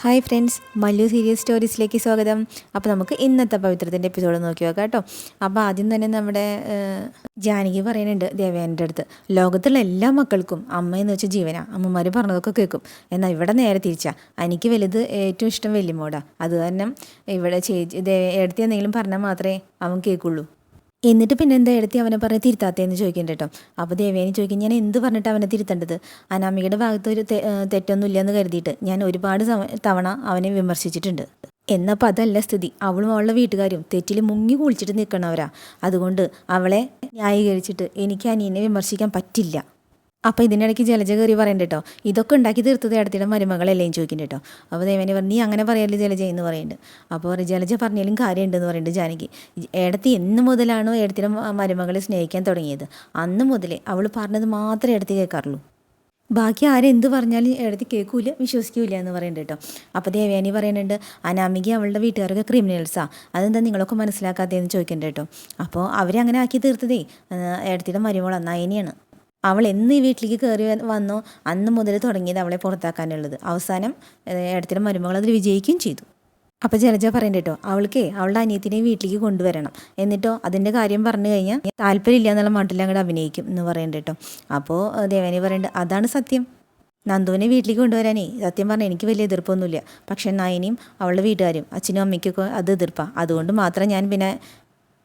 Hi friends Mallu serious സ്റ്റോറീസിലേക്ക് സ്വാഗതം. അപ്പോൾ നമുക്ക് ഇന്നത്തെ പവിത്രത്തിന്റെ എപ്പിസോഡ് നോക്കി നോക്കാം കേട്ടോ. അപ്പോൾ ആദ്യം തന്നെ നമ്മുടെ ജാനകി പറയുന്നുണ്ട് ദേവേന്റെ അടുത്ത് ലോകത്തുള്ള എല്ലാ മക്കൾക്കും അമ്മയെന്ന് വെച്ചാൽ ജീവനാ. അമ്മമാർ പറഞ്ഞതൊക്കെ കേൾക്കും. എന്നാൽ ഇവിടെ നേരെ തിരിച്ചാ. എനിക്ക് വലുത് ഏറ്റവും ഇഷ്ടം വല്യമ്മോടാ. അത് കാരണം ഇവിടെ ചേച്ചി ദേ എടുത്തി എന്തെങ്കിലും പറഞ്ഞാൽ മാത്രമേ അവൻ കേൾക്കുള്ളൂ. എന്നിട്ട് പിന്നെ എന്താ എടുത്തി അവനെ പറഞ്ഞ് തിരുത്താത്തേന്ന് ചോദിക്കണ്ട കേട്ടോ. അപ്പോൾ ദേവേനി ചോദിക്കും ഞാൻ എന്ത് പറഞ്ഞിട്ട് അവനെ തിരുത്തേണ്ടത്? അനാമികയുടെ ഭാഗത്ത് ഒരു എന്ന് തെറ്റൊന്നും കരുതിയിട്ട് ഞാൻ ഒരുപാട് തവണ അവനെ വിമർശിച്ചിട്ടുണ്ട്. എന്നപ്പോൾ അതല്ല സ്ഥിതി. അവളും അവളുടെ വീട്ടുകാരും തെറ്റിൽ മുങ്ങി കുളിച്ചിട്ട് നിൽക്കണവരാ അതുകൊണ്ട് അവളെ ന്യായീകരിച്ചിട്ട് എനിക്ക് അനിയനെ വിമർശിക്കാൻ പറ്റില്ല. അപ്പോൾ ഇതിനിടയ്ക്ക് ജലജ കയറി പറയണ്ട കേട്ടോ ഇതൊക്കെ ഉണ്ടാക്കി തീർത്തത് ഇടത്തിയുടെ മരുമകളല്ലേ? ചോദിക്കുന്നു കേട്ടോ അപ്പോൾ ദേവനെ പറഞ്ഞു നീ അങ്ങനെ പറയല്ലേ ജലജ എന്ന് പറയുന്നുണ്ട് അപ്പോൾ ജലജ പറഞ്ഞാലും കാര്യമുണ്ടെന്ന് പറയുന്നുണ്ട് ജാനകി. ഏടത്തി എന്ന് മുതലാണോ ഏടത്തിയുടെ മരുമകളെ സ്നേഹിക്കാൻ തുടങ്ങിയത്? അന്ന് മുതലേ അവൾ പറഞ്ഞത് മാത്രമേ ഏടത്തി കേൾക്കാറുള്ളൂ. ബാക്കി ആരെന്ത് പറഞ്ഞാലും എടുത്ത് കേൾക്കൂല വിശ്വസിക്കൂല എന്ന് പറയുന്നുണ്ട് കേട്ടോ അപ്പോൾ ദേവയാനി പറയുന്നുണ്ട് അനാമിക അവളുടെ വീട്ടുകാരൊക്കെ ക്രിമിനൽസാണ് അതെന്താ നിങ്ങളൊക്കെ മനസ്സിലാക്കാത്തതെന്ന് ചോദിക്കുന്നുണ്ട് കേട്ടോ അപ്പോൾ അവരങ്ങനെ ആക്കി തീർത്തതേ ഏടത്തിയുടെ മരുമോളാണ് നയനിയാണ് അവൾ എന്ന് ഈ വീട്ടിലേക്ക് കയറി വന്നോ അന്ന് മുതൽ തുടങ്ങിയത് അവളെ പുറത്താക്കാനുള്ളത്. അവസാനം ഏടത്തിയുടെ മരുമകൾ അതിൽ വിജയിക്കുകയും ചെയ്തു. അപ്പോൾ ജലജ പറയണ്ട അവൾക്കേ അവളുടെ അനിയത്തിനെ വീട്ടിലേക്ക് കൊണ്ടുവരണം. എന്നിട്ടോ അതിന്റെ കാര്യം പറഞ്ഞു കഴിഞ്ഞാൽ താല്പര്യമില്ല എന്നുള്ള മട്ടിൽ അങ്ങോട്ട് അഭിനയിക്കും എന്ന് പറയണ്ട കേട്ടോ അപ്പോൾ ദേവനി പറയണ്ട അതാണ് സത്യം. നന്ദുവിനെ വീട്ടിലേക്ക് കൊണ്ടുവരാനേ സത്യം പറഞ്ഞാൽ എനിക്ക് വലിയ എതിർപ്പൊന്നുമില്ല. പക്ഷേ നയനിയും അവളുടെ വീട്ടുകാരും അച്ഛനും അമ്മയ്ക്കൊക്കെ അത് എതിർപ്പാണ് അതുകൊണ്ട് മാത്രം ഞാൻ പിന്നെ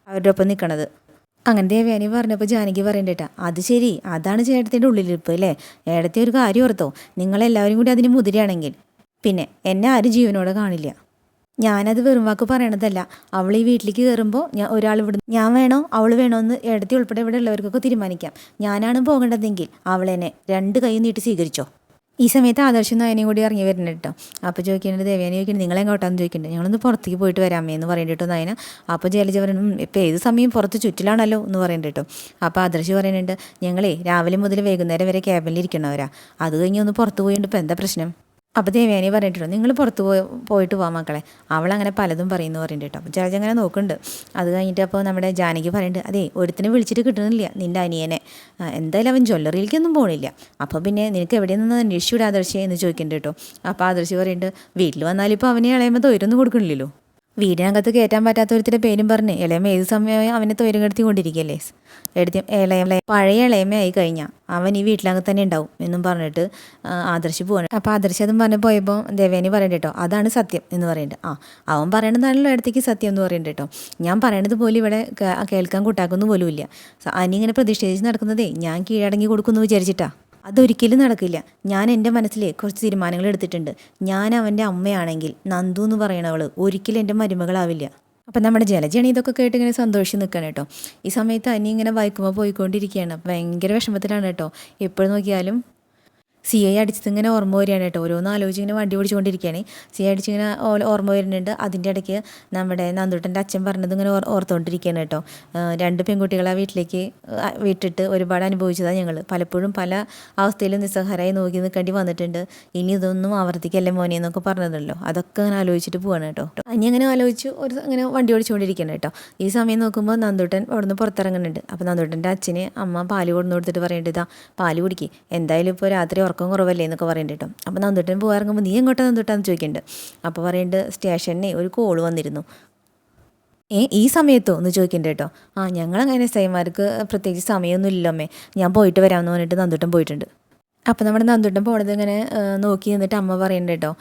അവരുടെ ഒപ്പം നിൽക്കണത് അങ്ങനെ ദേവയാനി പറഞ്ഞപ്പോൾ ജാനകി പറയണ്ടേട്ടാ അത് ശരി അതാണ് ചേട്ടത്തിന്റെ ഉള്ളിലിരിപ്പ് അല്ലേ? ഏടത്തെ ഒരു കാര്യം ഓർത്തോ നിങ്ങളെല്ലാവരും കൂടി അതിന് മുതിരിയാണെങ്കിൽ പിന്നെ എന്നെ ആരും ജീവനോടെ കാണില്ല. ഞാനത് വെറും വാക്ക് പറയണതല്ല അവൾ ഈ വീട്ടിലേക്ക് കയറുമ്പോൾ ഞാൻ ഒരാൾ ഇവിടെ ഞാൻ വേണോ? അവൾ വേണോ? എന്ന് ഏടത്തി ഉൾപ്പെടെ ഇവിടെ ഉള്ളവർക്കൊക്കെ തീരുമാനിക്കാം. ഞാനാണ് പോകേണ്ടതെങ്കിൽ അവളെന്നെ രണ്ട് കൈ നീട്ടി സ്വീകരിച്ചോ? ഈ സമയത്ത് ആദർശം നായനെയും കൂടി ഇറങ്ങി വരുന്നുണ്ട് കേട്ടോ. അപ്പോൾ ചോദിക്കുന്നുണ്ട് ദേവേനെ ചോദിക്കുന്നുണ്ട് നിങ്ങൾ എങ്ങോട്ടാന്ന് ചോദിക്കുന്നുണ്ട്. ഞങ്ങളൊന്ന് പുറത്തേക്ക് പോയിട്ട് വരാമേ എന്ന് പറയുന്നുണ്ട് കേട്ടോ നായന. അപ്പോൾ ജലജ പറയുന്നു ഇപ്പോൾ ഏത് സമയം പുറത്ത് ചുറ്റിലാണല്ലോ? എന്ന് പറയുന്നുണ്ട് കേട്ടോ. അപ്പോൾ ആദർശ് പറയുന്നുണ്ട് ഞങ്ങളേ രാവിലെ മുതൽ വൈകുന്നേരം വരെ ക്യാബിനിൽ ഇരിക്കണവരാ. അത് കഴിഞ്ഞ് ഒന്ന് പുറത്ത് പോയിട്ട് ഇപ്പോൾ എന്താ പ്രശ്നം? അപ്പോൾ ദേവ്യാനി പറഞ്ഞിട്ടുണ്ടോ നിങ്ങൾ പുറത്ത് പോയി പോയിട്ട് പോവാം മക്കളെ. അവളങ്ങനെ പലതും പറയുന്നു പറയുന്നുണ്ട് കേട്ടോ. ജലജ അങ്ങനെ നോക്കുന്നുണ്ട്. അത് കഴിഞ്ഞിട്ട് അപ്പോൾ നമ്മുടെ ജാനകി പറയുന്നുണ്ട് അതെ ഒരുത്തിനെ വിളിച്ചിട്ട് കിട്ടുന്നില്ല നിന്റെ അനിയനെ. എന്തായാലും അവൻ ജ്വല്ലറിയിലേക്കൊന്നും പോകണില്ല അപ്പോൾ പിന്നെ നിനക്ക് എവിടെ നിന്ന് അന്വേഷിച്ചു ആദർശേ എന്ന് ചോദിക്കുന്നുണ്ട് കേട്ടോ. അപ്പോൾ ആദർശി പറയുന്നുണ്ട് വീട്ടിൽ വന്നാലിപ്പോൾ അവനെ ഇളയുമ്പോൾ തൊയിരൊന്നും കൊടുക്കണില്ലല്ലോ. വീടിനകത്ത് കയറ്റാൻ പറ്റാത്ത ഒരുത്തിന്റെ പേരും പറഞ്ഞ് ഇളയമ്മ ഏത് സമയവും അവനെ തൊയിരം കെടുത്തി കൊണ്ടിരിക്കുകയല്ലേ എടുത്തി പഴയ പഴയ ഇളയമയായി കഴിഞ്ഞാൽ അവൻ ഈ വീട്ടിലകത്ത് തന്നെ ഉണ്ടാവും എന്നും പറഞ്ഞിട്ട് ആദർശ് പോവാണ്. അപ്പോൾ ആദർശ് അതും പറഞ്ഞ് പോയപ്പോൾ ദേവേനി പറയണ്ട കേട്ടോ അതാണ് സത്യം എന്ന് പറയുന്നുണ്ട് ആ അവൻ പറയണതാണല്ലോ ഇടത്തേക്ക് സത്യം എന്ന് പറയുന്നുണ്ട് കേട്ടോ. ഞാൻ പറയണത് പോലും ഇവിടെ കേൾക്കാൻ കൂട്ടാക്കുന്നു പോലും ഇല്ല അനിങ്ങനെ പ്രതിഷേധിച്ച് നടക്കുന്നതേ ഞാൻ കീഴടങ്ങി കൊടുക്കുന്നു വിചാരിച്ചിട്ടാ. അതൊരിക്കലും നടക്കില്ല. ഞാൻ എന്റെ മനസ്സിൽ കുറച്ച് തീരുമാനങ്ങൾ എടുത്തിട്ടുണ്ട്. ഞാൻ അവന്റെ അമ്മയാണെങ്കിൽ നന്ദു എന്ന് പറയണവൾ ഒരിക്കലും എന്റെ മരുമകളാവില്ല. അപ്പം നമ്മുടെ ജലജണി ഇതൊക്കെ കേട്ട് ഇങ്ങനെ സന്തോഷിച്ച് നിൽക്കണം കേട്ടോ. ഈ സമയത്ത് അനി ഇങ്ങനെ വായിക്കുമ്പോൾ പോയിക്കൊണ്ടിരിക്കുകയാണ്. ഭയങ്കര വിഷമത്തിലാണ് കേട്ടോ. എപ്പോഴും നോക്കിയാലും സി ഐ അടിച്ചത് ഇങ്ങനെ ഓർമ്മ വരികയാണ് കേട്ടോ. ഓരോന്ന് ആലോചിച്ച് ഇങ്ങനെ വണ്ടി ഓടിച്ചുകൊണ്ടിരിക്കുകയാണ്. സി ഐ അടിച്ച് ഇങ്ങനെ ഓർമ്മ വരുന്നുണ്ട്. അതിന്റെ ഇടയ്ക്ക് നമ്മുടെ നന്ദുട്ടന്റെ അച്ഛൻ പറഞ്ഞത് ഇങ്ങനെ ഓർ- ഓർത്തുകൊണ്ടിരിക്കുകയാണ് കേട്ടോ. രണ്ട് പെൺകുട്ടികളെ വീട്ടിലേക്ക് വിട്ടിട്ട് ഒരുപാട് അനുഭവിച്ചതാണ് ഞങ്ങൾ പലപ്പോഴും പല അവസ്ഥയിലും നിസ്സഹാരായി നോക്കി നിൽക്കേണ്ടി വന്നിട്ടുണ്ട്. ഇനി ഇതൊന്നും ആവർത്തിക്കല്ലേ മോനെ എന്നൊക്കെ പറഞ്ഞതല്ലോ. അതൊക്കെ അങ്ങനെ ആലോചിച്ചിട്ട് പോവാണ് കേട്ടോ. ഇനി അങ്ങനെ ആലോചിച്ച് ഒരു അങ്ങനെ വണ്ടി ഓടിച്ചുകൊണ്ടിരിക്കുകയാണ് കേട്ടോ. ഈ സമയം നോക്കുമ്പോൾ നന്ദുട്ടൻ അവിടുന്ന് പുറത്തിറങ്ങുന്നുണ്ട്. അപ്പോൾ നന്ദുട്ടന്റെ അച്ഛന് അമ്മ പാൽ കൊടുന്ന് കൊടുത്തിട്ട് പറയേണ്ടത് പാൽ കുടിക്കുക എന്തായാലും ഇപ്പോൾ രാത്രി ഉറക്കം കുറവല്ലേ എന്നൊക്കെ പറയുന്നുണ്ട് കേട്ടോ. അപ്പോൾ നന്ദുട്ടൻ പോകാറുമ്പോൾ നീ എങ്ങോട്ടാ നന്ദുട്ടാന്ന് ചോദിക്കുന്നുണ്ട് അപ്പോൾ പറയുന്നുണ്ട് സ്റ്റേഷനെ ഒരു കോൾ വന്നിരുന്നു. ഏ ഈ സമയത്തോ? എന്ന് ചോദിക്കണ്ട കേട്ടോ. ആ ഞങ്ങളങ്ങനെ സൈമാർക്ക് പ്രത്യേകിച്ച് സമയമൊന്നുമില്ലല്ലോ അമ്മേ ഞാൻ പോയിട്ട് വരാമെന്ന് പറഞ്ഞിട്ട് നന്ദുട്ടൻ പോയിട്ടുണ്ട്. അപ്പോൾ നമ്മുടെ നന്ദുട്ടൻ പോണത് ഇങ്ങനെ നോക്കി നിന്നിട്ട് അമ്മ പറയുന്നുണ്ട് കേട്ടോ.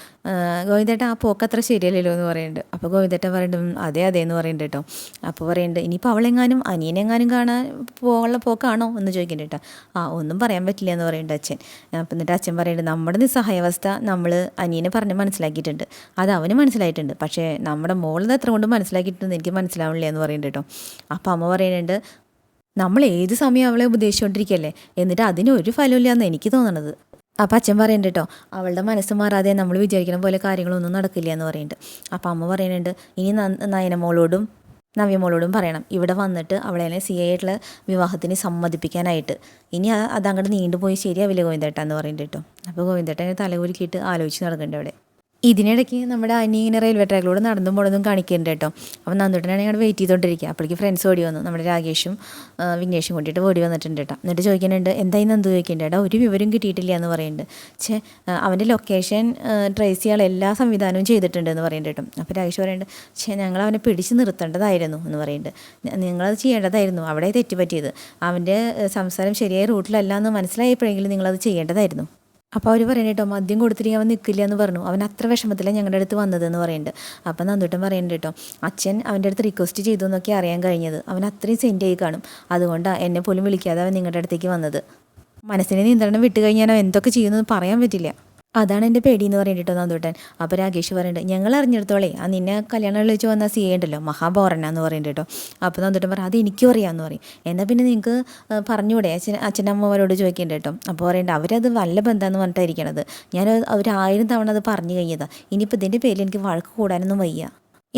ഗോവിന്ദേട്ട ആ പോക്ക് അത്ര ശരിയല്ലല്ലോ എന്ന് പറയുന്നുണ്ട് അപ്പോൾ ഗോവിന്ദേട്ടൻ പറയുന്നുണ്ട് "ഉം, അതെ അതെ എന്ന് പറയുന്നുണ്ട് കേട്ടോ. അപ്പോൾ പറയുന്നുണ്ട് ഇനിയിപ്പോൾ അവളെങ്ങാനും അനിയനെങ്ങാനും കാണാൻ പോകാനുള്ള പോക്കാണോ? എന്ന് ചോദിക്കുന്നുണ്ട് കേട്ടോ. ആ ഒന്നും പറയാൻ പറ്റില്ല എന്ന് പറയുന്നുണ്ട് അച്ഛൻ. അപ്പം എന്നിട്ട് അച്ഛൻ പറയുന്നുണ്ട് നമ്മുടെ നിസ്സഹായാവസ്ഥ നമ്മൾ അനിയനെ പറഞ്ഞ് മനസ്സിലാക്കിയിട്ടുണ്ട്. അത് അവന് മനസ്സിലായിട്ടുണ്ട്. പക്ഷേ നമ്മുടെ മോളത് എത്ര കൊണ്ട് മനസ്സിലാക്കിയിട്ടുണ്ടെന്ന് എനിക്ക് മനസ്സിലാവില്ല എന്ന് പറയുന്നുണ്ട് കേട്ടോ. അപ്പോൾ അമ്മ പറയുന്നുണ്ട് നമ്മൾ ഏത് സമയം അവളെ ഉപദേശിച്ചുകൊണ്ടിരിക്കല്ലേ എന്നിട്ട് അതിന് ഒരു ഫലമില്ല എന്ന് എനിക്ക് തോന്നണത്. അപ്പം അച്ഛൻ പറയുന്നുണ്ട് കേട്ടോ അവളുടെ മനസ്സ് മാറാതെ നമ്മൾ വിചാരിക്കുന്ന പോലെ കാര്യങ്ങളൊന്നും നടക്കില്ല എന്ന് പറയുന്നുണ്ട് അപ്പം അമ്മ പറയുന്നുണ്ട് ഇനി നയനമോളോടും നവ്യമോളോടും പറയണം. ഇവിടെ വന്നിട്ട് അവളെ സി ആയിട്ടുള്ള വിവാഹത്തിന് സമ്മതിപ്പിക്കാനായിട്ട്. ഇനി അതങ്ങോട്ട് നീണ്ടുപോയി ശരിയാവില്ല ഗോവിന്ദേട്ട എന്ന് പറയുന്നുണ്ട് കേട്ടോ അപ്പോൾ ഗോവിന്ദേട്ടൻ തലകുരുക്കിയിട്ട് ആലോചിച്ച് നടക്കുന്നുണ്ട് അവിടെ. ഇതിനിടയ്ക്ക് നമ്മുടെ അനി ഇങ്ങനെ റെയിൽവേ ട്രാക്കിലൂടെ നടന്നും പോണതും കാണിക്കുന്നുണ്ട് കേട്ടോ. അപ്പോൾ നന്ദുട്ടനാണ് ഞങ്ങൾ വെയിറ്റ് ചെയ്തുകൊണ്ടിരിക്കുക അപ്പോഴേക്ക് ഫ്രണ്ട്സ് ഓടി വന്നു. നമ്മുടെ രാകേഷും വിഘ്നേഷും കൂട്ടിയിട്ട് ഓടി വന്നിട്ടുണ്ട് കേട്ടോ. എന്നിട്ട് ചോദിക്കുന്നുണ്ട് എന്തായി നന്ദു? ചോദിക്കേണ്ട കേട്ടോ ഒരു വിവരം കിട്ടിയിട്ടില്ല എന്ന് പറയുന്നുണ്ട് ആ, അവന്റെ ലൊക്കേഷൻ ട്രേസ് ചെയ്യാൻ എല്ലാ സംവിധാനവും ചെയ്തിട്ടുണ്ട് എന്ന് പറയുന്നുണ്ട് കേട്ടോ. അപ്പോൾ രാകേഷ് പറയുന്നുണ്ട് ഛേ ഞങ്ങൾ അവനെ പിടിച്ച് നിർത്തേണ്ടതായിരുന്നു എന്ന് പറയുന്നുണ്ട്. "നി- നിങ്ങളത് ചെയ്യേണ്ടതായിരുന്നു. അവിടെ തെറ്റുപറ്റിയത്. അവന്റെ സംസാരം ശരിയായ റൂട്ടിലല്ല എന്ന് മനസ്സിലായപ്പോഴെങ്കിലും നിങ്ങളത് ചെയ്യേണ്ടതായിരുന്നു. അപ്പോൾ അവർ പറയുന്നത് കേട്ടോ മദ്യം കൊടുത്തിട്ട് അവൻ നിൽക്കില്ല എന്ന് പറഞ്ഞു. അവൻ അത്ര വിഷമത്തിലാണ് ഞങ്ങളുടെ അടുത്ത് വന്നതെന്ന് പറയുന്നുണ്ട് അപ്പം നന്ദൂട്ടൻ പറയുന്നുണ്ട് കേട്ടോ അച്ഛൻ അവന്റെ അടുത്ത് റിക്വസ്റ്റ് ചെയ്തു എന്നൊക്കെ അറിയാൻ കഴിഞ്ഞത്. അവൻ അത്രയും സെൻഡ് ആയി കാണും. അതുകൊണ്ടാണ് എന്നെ പോലും വിളിക്കാതെ അവൻ നിങ്ങളുടെ അടുത്തേക്ക് വന്നത്. മനസ്സിനെ നിയന്ത്രണം വിട്ട് കഴിഞ്ഞാൽ അവൻ എന്തൊക്കെ ചെയ്യുമെന്ന് പറയാൻ പറ്റില്ല. അതാണ് എന്റെ പേടി എന്ന് പറഞ്ഞിട്ട് നന്ദൂട്ടൻ. അപ്പോൾ രാകേഷ് പറയുന്നുണ്ട് ഞങ്ങൾ അറിഞ്ഞിടത്തോളേ ആ നിന്നെ കല്യാണം വിളിച്ച് വന്ന സി ഉണ്ടല്ലോ മഹാബോറന എന്ന് പറയുന്നുണ്ട് കേട്ടോ അപ്പോൾ നന്ദൂട്ടൻ പറയും അത് എനിക്കും അറിയാമെന്ന് പറയും. എന്നാൽ പിന്നെ നിങ്ങൾക്ക് പറഞ്ഞുകൂടെ അച്ഛൻ അച്ഛനമ്മമാരോട് ചോദിക്കേണ്ട കേട്ടോ അപ്പോൾ പറയുന്നുണ്ട് അവരത് വല്ല ബന്ധമെന്ന് പറഞ്ഞിട്ടായിരിക്കണത്. ഞാൻ അവർ ആയിരം തവണ അത് പറഞ്ഞു കഴിഞ്ഞതാണ് ഇനിയിപ്പോൾ ഇതിന്റെ പേരിൽ എനിക്ക് വഴക്ക് കൂടാനൊന്നും വയ്യ.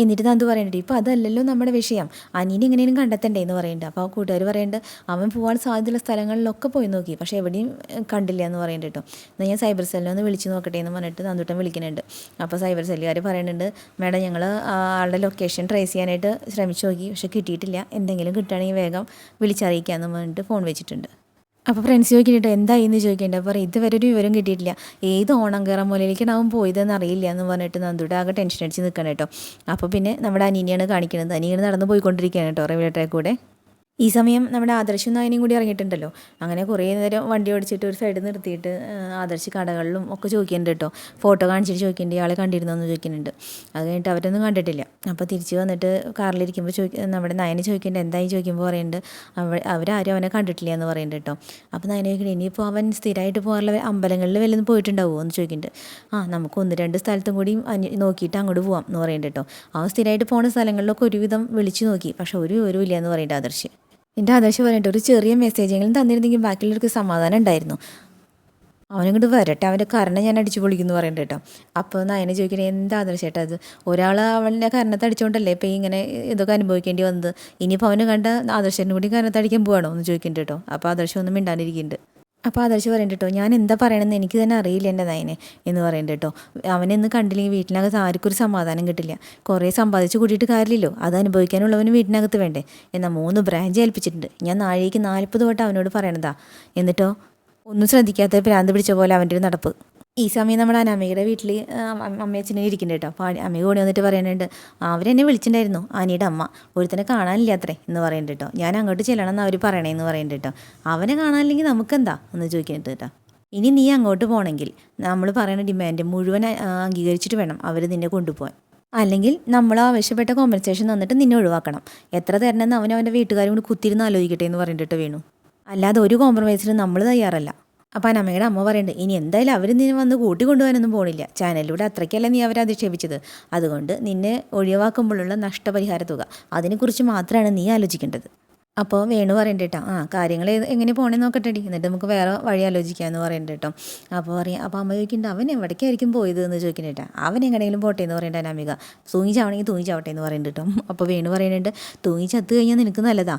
എന്നിട്ട് നന്ദു പറയണ്ടേ? ഇപ്പോൾ അതല്ലല്ലോ നമ്മുടെ വിഷയം. അനിയനെ എങ്ങനെയും കണ്ടെത്തണ്ടേ എന്ന് പറയുന്നുണ്ട് അപ്പോൾ കൂട്ടുകാർ പറയുന്നുണ്ട് അവൻ പോകാൻ സാധ്യതയുള്ള സ്ഥലങ്ങളിലൊക്കെ പോയി നോക്കി പക്ഷേ എവിടെയും കണ്ടില്ല എന്ന് പറയുന്നുണ്ട് കേട്ടോ എന്നാൽ ഞാൻ സൈബർ സെല്ലിനെ ഒന്ന് വിളിച്ച് നോക്കട്ടെ എന്ന് പറഞ്ഞിട്ട് നന്ദുട്ടൻ വിളിക്കുന്നുണ്ട്. അപ്പോൾ സൈബർ സെല്ലുകാർ പറയുന്നുണ്ട് മേഡം ഞങ്ങൾ ആളുടെ ലൊക്കേഷൻ ട്രേസ് ചെയ്യാനായിട്ട് ശ്രമിച്ചു നോക്കി പക്ഷേ കിട്ടിയിട്ടില്ല. എന്തെങ്കിലും കിട്ടുകയാണെങ്കിൽ വേഗം വിളിച്ചറിയിക്കാമെന്ന് പറഞ്ഞിട്ട് ഫോൺ വെച്ചിട്ടുണ്ട്. അപ്പോൾ ഫ്രണ്ട്സ് ചോദിക്കുന്നുണ്ട് എന്തായിരുന്നു ചോദിക്കേണ്ടത് അപ്പോൾ ഇതുവരെ ഒരു വിവരം കിട്ടിയിട്ടില്ല. ഏത് ഓണം കയറാൻ മൂലയിലേക്കാണ് അവൻ പോയതെന്ന് അറിയില്ല എന്ന് പറഞ്ഞിട്ട് നന്ദുടെ ആകെ ടെൻഷൻ അടിച്ച് നിൽക്കണം കേട്ടോ. അപ്പോൾ പിന്നെ നമ്മുടെ അനീനെയാണ് കാണിക്കുന്നത്. അനിയനെ നടന്ന് പോയിക്കൊണ്ടിരിക്കുകയാണ് കേട്ടോ റെയിൽവേ കൂടെ. ഈ സമയം നമ്മുടെ ആദർശും നായനയും കൂടി ഇറങ്ങിയിട്ടുണ്ടല്ലോ. അങ്ങനെ കുറേ നേരം വണ്ടി ഓടിച്ചിട്ട് ഒരു സൈഡിൽ നിർത്തിയിട്ട് ആദർശ് കടകളിലും ഒക്കെ ചോദിക്കുന്നുണ്ട് കേട്ടോ. ഫോട്ടോ കാണിച്ചിട്ട് ചോദിക്കുന്നുണ്ട് ഇയാളെ കണ്ടിരുന്നോ എന്ന് ചോദിക്കുന്നുണ്ട്. അത് കഴിഞ്ഞിട്ട് അവരൊന്നും കണ്ടിട്ടില്ല. അപ്പോൾ തിരിച്ച് വന്നിട്ട് കാറിലിരിക്കുമ്പോൾ ചോദിക്ക നമ്മുടെ നയനെ ചോദിക്കുന്നുണ്ട് എന്തായി? ചോദിക്കുമ്പോൾ പറയുന്നുണ്ട് അവ അവരാരും അവനെ കണ്ടിട്ടില്ല എന്ന് പറയുന്നുണ്ട് കേട്ടോ. അപ്പോൾ നയനെ ചോദിക്കുന്നത് ഇനിയിപ്പോൾ അവൻ സ്ഥിരമായിട്ട് പോകാറുള്ള അമ്പലങ്ങളിൽ വല്ലതും പോയിട്ടുണ്ടാവുമോ എന്ന് ചോദിക്കുന്നുണ്ട്. ആ നമുക്ക് ഒന്ന് രണ്ട് സ്ഥലത്തും കൂടി നോക്കിയിട്ട് അങ്ങോട്ട് പോവാം എന്ന് പറയുന്നുണ്ട് കേട്ടോ. അവൻ സ്ഥിരമായിട്ട് പോകുന്ന സ്ഥലങ്ങളിലൊക്കെ ഒരുവിധം വിളിച്ചു നോക്കി. പക്ഷെ ഒരു വിവരവും ഇല്ല എന്ന് പറയുന്നുണ്ട് ആദർശ്. എന്റെ ആദർശ് പറഞ്ഞിട്ട് ഒരു ചെറിയ മെസ്സേജെങ്കിലും തന്നിരുന്നെങ്കിൽ ബാക്കിയുള്ളവർക്ക് സമാധാനം ഉണ്ടായിരുന്നു. അവനിങ്ങോട്ട് വരട്ടെ അവന്റെ കരണം ഞാൻ അടിച്ചു പൊളിക്കുന്നു പറയണ്ട കേട്ടോ. അപ്പോൾ നയനെ ചോദിക്കണേ എന്താ ആദർശേട്ടാ അത് ഒരാൾ അവളിന്റെ കരണത്തെ അടിച്ചുകൊണ്ടല്ലേ ഇപ്പോൾ ഇങ്ങനെ ഇതൊക്കെ അനുഭവിക്കേണ്ടി വന്നത്? ഇനിയിപ്പോൾ അവന് കണ്ട ആദർശനും കൂടി കരണത്തെ അടിക്കാൻ പോവാണോ? എന്ന് ചോദിക്കുന്നുണ്ട് കേട്ടോ. അപ്പോൾ ആദർശം ഒന്നും മിണ്ടാണ്ടിരിക്കുന്നുണ്ട്. അപ്പോൾ ആദർശ് പറയുന്നുണ്ട് കേട്ടോ ഞാൻ എന്താ പറയണമെന്ന് എനിക്ക് തന്നെ അറിയില്ല എന്റെ നയനെ എന്ന് പറയുന്നുണ്ട് കേട്ടോ അവനെന്ന് കണ്ടില്ലെങ്കിൽ വീട്ടിനകത്ത് ആർക്കും ഒരു സമാധാനം കിട്ടില്ല. കുറേ സമ്പാദിച്ച് കൂട്ടിയിട്ട് കാര്യമില്ലല്ലോ അത് അനുഭവിക്കാനുള്ളവന് വീട്ടിനകത്ത് വേണ്ടേ? എന്നാൽ മൂന്ന് ബ്രാഞ്ച് ഏൽപ്പിച്ചിട്ടുണ്ട്. ഞാൻ നാഴേക്ക് നാൽപ്പത് വട്ടം അവനോട് പറയണതാ. എന്നിട്ടോ ഒന്നും ശ്രദ്ധിക്കാത്ത ഭ്രാന്ത് പിടിച്ച പോലെ അവന്റെ ഒരു നടപ്പ്. ഈ സമയം നമ്മുടെ അനാമികയുടെ വീട്ടിൽ അമ്മയച്ഛനെ ഇരിക്കുന്നുണ്ട് കേട്ടോ. അപ്പോൾ അമ്മ കൂടി വന്നിട്ട് പറയുന്നുണ്ട് അവരെന്നെ വിളിച്ചിട്ടുണ്ടായിരുന്നു അനിയുടെ അമ്മ. ഒരുത്തനെ കാണാനില്ല അത്രേ എന്ന് പറയുന്നുണ്ട് കേട്ടോ. ഞാൻ അങ്ങോട്ട് ചെല്ലണം എന്ന് അവർ പറയണേന്ന് പറയുന്നുണ്ട് കേട്ടോ. അവനെ കാണാനില്ലെങ്കിൽ നമുക്കെന്താ? എന്ന് ചോദിക്കുന്നുണ്ട് കേട്ടോ. ഇനി നീ അങ്ങോട്ട് പോകണമെങ്കിൽ നമ്മൾ പറയുന്ന ഡിമാൻഡ് മുഴുവൻ അംഗീകരിച്ചിട്ട് വേണം അവർ നിന്നെ കൊണ്ടുപോകാൻ അല്ലെങ്കിൽ നമ്മൾ ആവശ്യപ്പെട്ട കോമ്പൻസേഷൻ തന്നിട്ട് നിന്നെ ഒഴിവാക്കണം. എത്ര തരണമെന്ന് അവൻ അവന്റെ വീട്ടുകാരും കൂടി കുത്തിരുന്ന് ആലോചിക്കട്ടെ എന്ന് പറഞ്ഞിട്ട് വേണു. അല്ലാതെ ഒരു കോംപ്രമൈസിനും നമ്മൾ തയ്യാറല്ല. അപ്പം അനമ്മയുടെ അമ്മ പറയുന്നുണ്ട് ഇനി എന്തായാലും അവർ നിന്നെ വന്ന് കൂട്ടിക്കൊണ്ടുപോകാനൊന്നും പോകണില്ല ചാനലിലൂടെ അത്രയ്ക്കല്ല നീ അവരെ അധിക്ഷേപിച്ചത്. അതുകൊണ്ട് നിന്നെ ഒഴിവാക്കുമ്പോഴുള്ള നഷ്ടപരിഹാര തുക. അതിനെക്കുറിച്ച് മാത്രമാണ് നീ ആലോചിക്കേണ്ടത്. അപ്പോൾ വേണു പറയുന്നുണ്ട് കേട്ടോ ആ കാര്യങ്ങൾ എങ്ങനെ പോണേ നോക്കട്ടെ എന്നിട്ട് നമുക്ക് വേറെ വഴി ആലോചിക്കാമെന്ന് പറയണ്ട കേട്ടോ അപ്പോൾ പറയാം അപ്പോൾ അമ്മ ചോദിക്കുന്നുണ്ട് അവൻ എവിടേക്കായിരിക്കും പോയത്? എന്ന് ചോദിക്കുന്നുണ്ട് അവൻ എങ്ങനെയെങ്കിലും പോട്ടെ എന്ന് പറയേണ്ട അനാമിക. തൂങ്ങിച്ചാവണമെങ്കിൽ തൂങ്ങിച്ചാവട്ടെ എന്ന് പറയുന്നുണ്ട് കേട്ടോ അപ്പോൾ വേണു പറയുന്നുണ്ട് തൂങ്ങി ചത്ത് കഴിഞ്ഞാൽ നിനക്ക് നല്ലതാ.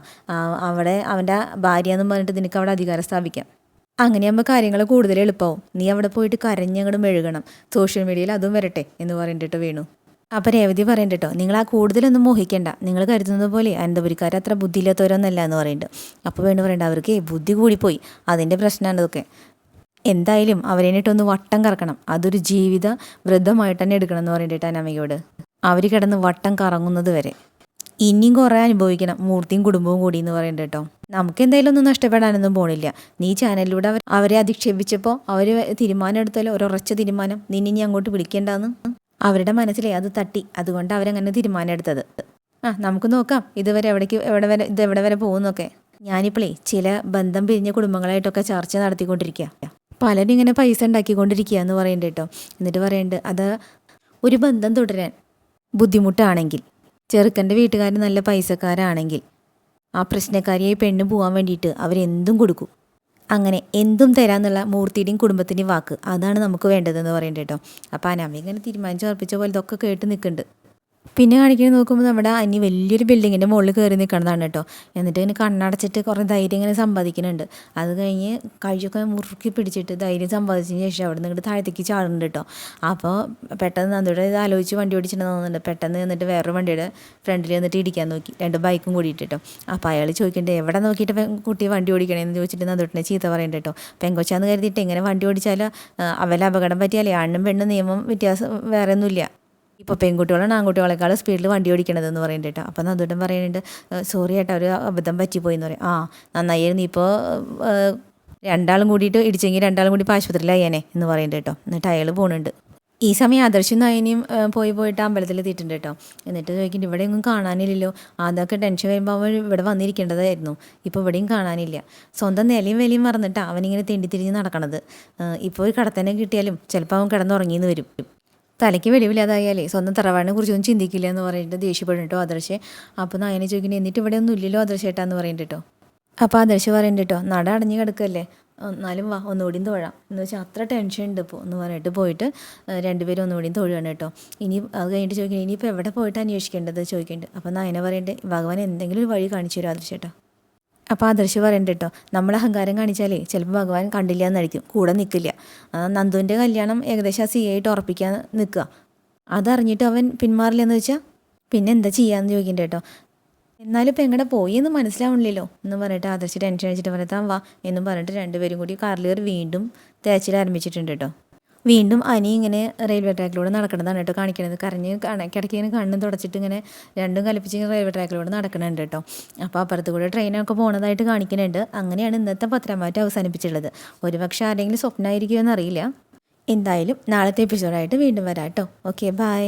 അവിടെ അവന്റെ ഭാര്യ എന്ന് പറഞ്ഞിട്ട് നിനക്ക് അവിടെ അധികാരം സ്ഥാപിക്കാം. അങ്ങനെയാകുമ്പോൾ കാര്യങ്ങൾ കൂടുതൽ എളുപ്പമാവും നീ അവിടെ പോയിട്ട് കരഞ്ഞങ്ങോട്ട് മെഴുകണം. സോഷ്യൽ മീഡിയയിൽ അതും വരട്ടെ എന്ന് പറഞ്ഞിട്ട് വീണു. അപ്പം രേവതി പറയണ്ട കേട്ടോ നിങ്ങൾ ആ കൂടുതലൊന്നും മോഹിക്കണ്ട. നിങ്ങൾ കരുതുന്നത് പോലെ അനന്തപുരിക്കാർ അത്ര ബുദ്ധിയില്ലാത്തവരൊന്നല്ല എന്ന് പറയുന്നുണ്ട് അപ്പോൾ വേണു പറയണ്ട അവർക്ക് ബുദ്ധി കൂടിപ്പോയി. അതിന്റെ പ്രശ്നമാണ് ഇതൊക്കെ. എന്തായാലും അവരേനിട്ടൊന്ന് വട്ടം കറക്കണം. അതൊരു ജീവിത വൃദ്ധമായിട്ട് തന്നെ എടുക്കണം എന്ന് പറഞ്ഞിട്ട് അനമ്മയോട് അവർ കിടന്ന് വട്ടം കറങ്ങുന്നത് വരെ. ഇനിയും കുറേ അനുഭവിക്കണം. മൂർത്തിയും കുടുംബവും കൂടി എന്ന് പറയുന്നുണ്ട് കേട്ടോ. നമുക്ക് എന്തായാലും ഒന്നും നഷ്ടപ്പെടാനൊന്നും പോണില്ല. നീ ചാനലിലൂടെ അവർ അവരെ അധിക്ഷേപിച്ചപ്പോൾ അവർ തീരുമാനം എടുത്താലോ? ഒരുറച്ച തീരുമാനം. നിന്നെ ഇനി അങ്ങോട്ട് വിളിക്കേണ്ടെന്ന്. അവരുടെ മനസ്സിലെ അത് തട്ടി. അതുകൊണ്ട് അവരങ്ങനെ തീരുമാനം എടുത്തത്. ആ നമുക്ക് നോക്കാം. ഇതുവരെ എവിടേക്ക് എവിടെ വരെ ഇത് എവിടെ വരെ പോകുന്നൊക്കെ. ഞാനിപ്പോളേ ചില ബന്ധം പിരിഞ്ഞ കുടുംബങ്ങളായിട്ടൊക്കെ ചർച്ച നടത്തിക്കൊണ്ടിരിക്കുക പലരും ഇങ്ങനെ പൈസ ഉണ്ടാക്കിക്കൊണ്ടിരിക്കുക എന്ന് പറയുന്നുണ്ട് കേട്ടോ. എന്നിട്ട് പറയുന്നുണ്ട് അത് ഒരു ബന്ധം തുടരാൻ ബുദ്ധിമുട്ടാണെങ്കിൽ ചെറുക്കന്റെ വീട്ടുകാർ നല്ല പൈസക്കാരാണെങ്കിൽ ആ പ്രശ്നക്കാരിയായി പെണ്ണ് പോകാൻ വേണ്ടിയിട്ട് അവരെന്തും കൊടുക്കും. അങ്ങനെ എന്തും തരാമെന്നുള്ള മൂർത്തിയുടെയും കുടുംബത്തിന്റെയും വാക്ക് അതാണ് നമുക്ക് വേണ്ടതെന്ന് പറയുന്നുണ്ട് കേട്ടോ അപ്പോൾ അനാമി ഇങ്ങനെ തീരുമാനിച്ച് ഉറപ്പിച്ച പോലെ ഇതൊക്കെ കേട്ട് നിൽക്കുന്നുണ്ട് പിന്നെ കാണിക്കുന്നത് നോക്കുമ്പോൾ നമ്മുടെ അനി വലിയൊരു ബിൽഡിങ്ങിന്റെ മുകളിൽ കയറി നിൽക്കണതാണ് കേട്ടോ. എന്നിട്ട് ഇങ്ങനെ കണ്ണടച്ചിട്ട് കുറേ ധൈര്യം ഇങ്ങനെ സമ്പാദിക്കുന്നുണ്ട്. അത് കഴിഞ്ഞ് കഴിയൊക്കെ മുറുക്കി പിടിച്ചിട്ട് ധൈര്യം സമ്പാദിച്ചതിന് ശേഷം അവിടെ നിന്ന് ഇങ്ങോട്ട് താഴത്തേക്ക് ചാടുന്നുണ്ട് കേട്ടോ. അപ്പോൾ പെട്ടെന്ന് നന്ദിയുടെ ഇത് ആലോചിച്ച് വണ്ടി ഓടിച്ചിട്ടുണ്ടെന്ന് പെട്ടെന്ന് എന്നിട്ട് വേറൊരു വണ്ടിയുടെ ഫ്രണ്ടിൽ നിന്നിട്ട് ഇടിക്കാൻ നോക്കി. രണ്ട് ബൈക്കും കൂടിയിട്ട് കേട്ടോ. അപ്പോൾ അയാൾ ചോദിക്കണ്ടേ എവിടെ നോക്കിയിട്ട് കുട്ടി വണ്ടി ഓടിക്കണേന്ന്? ചോദിച്ചിട്ട് നന്ദോട്ടിനെ ചീത്ത പറയണ്ട കേട്ടോ. പെങ്കൊച്ചാന്ന് കരുതിയിട്ട് എങ്ങനെ വണ്ടി ഓടിച്ചാൽ അവല അപകടം പറ്റിയാലേ ആണ്ണും പെണ്ണും നിയമം വ്യത്യാസം വേറെ ഒന്നുമില്ല ഇപ്പോൾ പെൺകുട്ടികളും ആൺകുട്ടികളെക്കാളും സ്പീഡിൽ വണ്ടി ഓടിക്കണത് എന്ന് പറയുന്നുണ്ട് കേട്ടോ. അപ്പോൾ നന്ദുട്ടൻ പറയുന്നുണ്ട് സോറി ഏട്ടാ ഒരു അബദ്ധം പറ്റിപ്പോയി എന്ന് പറയും. ആ നന്നായിരുന്നു. ഇപ്പോൾ രണ്ടാളും കൂടിയിട്ട് ഇടിച്ചെങ്കിൽ രണ്ടാളും കൂടി ഇപ്പോൾ ആശുപത്രിയിലായേനെ എന്ന് പറയുന്നുണ്ട് കേട്ടോ. എന്നിട്ട് അയാൾ പോകുന്നുണ്ട് ഈ സമയം ആദർശം നായനിയും പോയി പോയിട്ട് അമ്പലത്തിൽ എത്തിയിട്ടുണ്ട് കേട്ടോ. എന്നിട്ട് ചോദിക്കുന്നുണ്ട് ഇവിടെ ഒന്നും കാണാനില്ലല്ലോ? അതൊക്കെ ടെൻഷൻ വരുമ്പോൾ അവൻ ഇവിടെ വന്നിരിക്കേണ്ടതായിരുന്നു. ഇപ്പോൾ ഇവിടെയും കാണാനില്ല. സ്വന്തം നിലയും വിലയും മറന്നിട്ടാണ് അവനിങ്ങനെ തെണ്ടി തിരിഞ്ഞ് നടക്കണത്. ഇപ്പോൾ ഒരു കടത്തനെ കിട്ടിയാലും ചിലപ്പോൾ അവൻ കിടന്നുറങ്ങിയെന്ന് വരും. തലയ്ക്ക് വെളിവില്ലാതായാലേ സ്വന്തം തറവാടിനെ കുറിച്ചൊന്നും ചിന്തിക്കില്ല എന്ന് പറഞ്ഞിട്ട് ദേഷ്യപ്പെടും കേട്ടോ ആദർശ്. അപ്പോൾ നായനെ ചോദിക്കുന്നത് എന്നിട്ട് ഇവിടെ ഒന്നും ഇല്ലല്ലോ ആദർശേട്ടാന്ന് പറയുന്നുണ്ട് കേട്ടോ. അപ്പോൾ ആദർശ് പറയുന്നുണ്ട് നട അടഞ്ഞു കിടക്കല്ലേ? എന്നാലും വാ ഒന്നുകൂടിയും തൊഴാം. എന്ന് വെച്ചാൽ അത്ര ടെൻഷൻ ഉണ്ട് ഇപ്പോൾ എന്ന് പറഞ്ഞിട്ട് പോയിട്ട് രണ്ടുപേരും ഒന്നുകൂടിയും തൊഴുകയാണ് കേട്ടോ. ഇനി അത് കഴിഞ്ഞിട്ട് ചോദിക്കുന്നത് ഇനിയിപ്പോൾ എവിടെ പോയിട്ട് അന്വേഷിക്കേണ്ടത്? ചോദിക്കുന്നുണ്ട്. അപ്പോൾ നായന പറയണ്ടേ ഭഗവാൻ എന്തെങ്കിലും ഒരു വഴി കാണിച്ചു തരും ആദർശേട്ടാ അപ്പോൾ ആ ദൃശ്യം പറയണ്ട കേട്ടോ നമ്മൾ അഹങ്കാരം കാണിച്ചാലേ ചിലപ്പോൾ ഭഗവാൻ കണ്ടില്ല എന്നായിരിക്കും കൂടെ നിൽക്കില്ല നന്ദുവിന്റെ കല്യാണം ഏകദേശം ആ സി ആയിട്ട് ഉറപ്പിക്കാൻ നിൽക്കുക അതറിഞ്ഞിട്ട് അവൻ പിന്മാറില്ലെന്ന് വെച്ചാൽ പിന്നെ എന്താ ചെയ്യാന്ന് ചോദിക്കണ്ട കേട്ടോ എന്നാലും ഇപ്പം എങ്ങടെ പോയി എന്ന് മനസ്സിലാവണില്ലല്ലോ എന്ന് പറഞ്ഞിട്ട് ആദർശ് ടെൻഷൻ അടിച്ചിട്ട് പറയത്താൻ വാ എന്നും പറഞ്ഞിട്ട് രണ്ടുപേരും കൂടി കാറിൽ കയറി വീണ്ടും തേച്ചിൽ ആരംഭിച്ചിട്ടുണ്ട് കേട്ടോ വീണ്ടും അനി ഇങ്ങനെ റെയിൽവേ ട്രാക്കിലൂടെ നടക്കുന്നതാണ് കേട്ടോ കാണിക്കണത്. കരഞ്ഞ് കിടക്കി ഇങ്ങനെ കണ്ണും തുടച്ചിട്ട് ഇങ്ങനെ രണ്ടും കലിപ്പിച്ച് റെയിൽവേ ട്രാക്കിലൂടെ നടക്കണുണ്ട് കേട്ടോ. അപ്പോൾ അപ്പുറത്ത് കൂടെ ട്രെയിനൊക്കെ പോണതായിട്ട് കാണിക്കുന്നുണ്ട് അങ്ങനെയാണ് ഇന്നത്തെ പത്രമാറ്റം അവസാനിപ്പിച്ചുള്ളത് ഒരുപക്ഷെ ആരെങ്കിലും സ്വപ്നമായിരിക്കുമെന്നറിയില്ല എന്തായാലും നാളത്തെ എപ്പിസോഡായിട്ട് വീണ്ടും വരാം കേട്ടോ. Okay bye